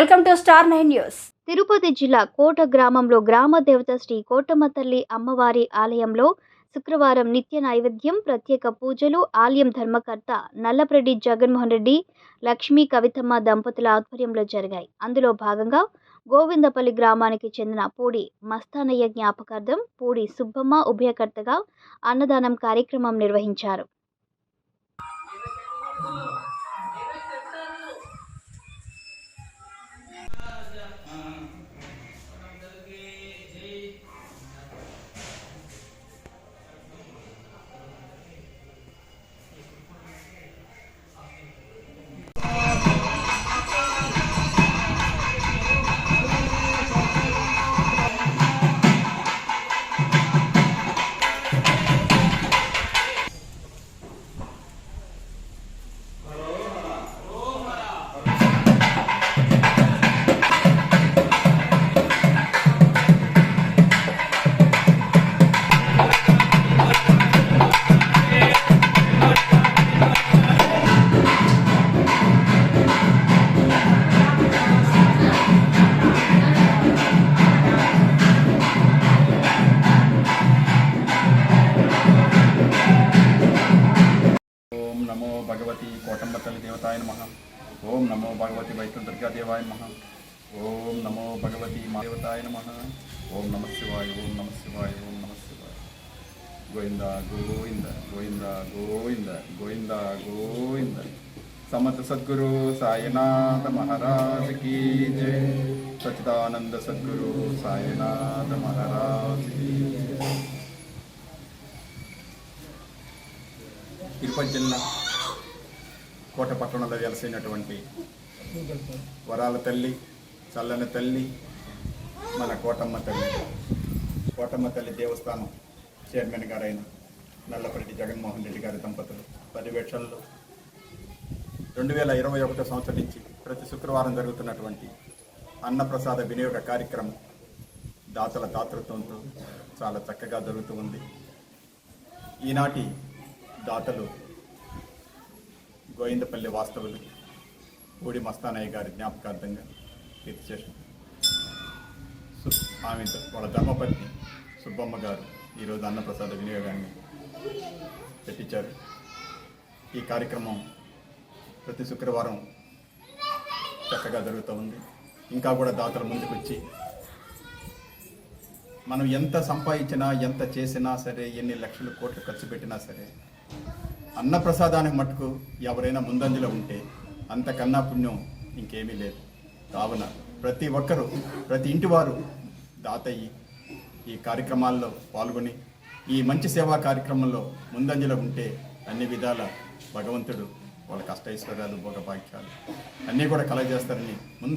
Welcome to star nine news. Tirupati జిల్లా కోట గ్రామంలో గ్రామ దేవత శ్రీ కోటమ్మ తల్లి అమ్మవారి ఆలయంలో శుక్రవారం నిత్య నైవేద్యం ప్రత్యేక పూజలు ఆలయం ధర్మకర్త నల్లప్రెడ్డి జగన్మోహన్ రెడ్డి లక్ష్మీ కవితమ్మ దంపతుల ఆధ్వర్యంలో జరిగాయి. అందులో భాగంగా గోవిందపల్లి గ్రామానికి చెందిన పూడి మస్తానయ్య జ్ఞాపకార్థం పూడి సుబ్బమ్మ ఉభయకర్తగా అన్నదానం కార్యక్రమం నిర్వహించారు. ఓం భగవతి కోటమ్మ తల్లి దేవతాయ నమ ఓం నమో భగవతి వైకుంఠ దుర్గా దేవాయ నమ ఓం నమో భగవతి మా దేవతాయ నమ ఓం నమ శివాయ ఓం నమ శివాయ ఓం నమ శివాయ గోవింద గోవింద గోవింద గోవింద గోవింద గోవింద సమత సద్గురు సాయినాథ మహారాజ్ కీ జయ సచిదానంద సద్గురు సాయినాథ మహారాజ్ కీ జయ తిరుపతి జిల్లా కోట పట్టణంలో వెలసైనటువంటి వరాల తల్లి చల్లని తల్లి మన కోటమ్మ తల్లి. కోటమ్మ తల్లి దేవస్థానం చైర్మన్ గారైన నల్లపరెడ్డి జగన్మోహన్ రెడ్డి గారి దంపతులు పర్యవేక్షణలో రెండు వేల ఇరవై ఒకటో సంవత్సరం నుంచి ప్రతి శుక్రవారం జరుగుతున్నటువంటి అన్నప్రసాద వినియోగ కార్యక్రమం దాతల దాతృత్వంతో చాలా చక్కగా జరుగుతూ ఉంది. ఈనాటి దాతలు గోవిందపల్లి వాస్తవులు ఊడి మస్తానయ్య గారి జ్ఞాపకార్థంగా కీర్తి చేసిన ఆమె వాళ్ళ ధర్మపత్ని సుబ్బమ్మ గారు ఈరోజు అన్నప్రసాద వినియోగాన్ని పెట్టించారు. ఈ కార్యక్రమం ప్రతి శుక్రవారం చక్కగా జరుగుతూ ఉంది. ఇంకా కూడా దాతలు ముందుకు వచ్చి మనం ఎంత సంపాదించినా ఎంత చేసినా సరే ఎన్ని లక్షలు కోట్లు ఖర్చు పెట్టినా సరే అన్నప్రసాదానికి మటుకు ఎవరైనా ముందంజలో ఉంటే అంతకన్నా పుణ్యం ఇంకేమీ లేదు. కావున ప్రతి ఒక్కరూ ప్రతి ఇంటి వారు దాతయ్యి ఈ కార్యక్రమాల్లో పాల్గొని ఈ మంచి సేవా కార్యక్రమంలో ముందంజలో ఉంటే అన్ని విధాల భగవంతుడు వాళ్ళ కష్టైశ్వర్యాలు భోగభాగ్యాలు అన్నీ కూడా కలగజేస్తారని ముందు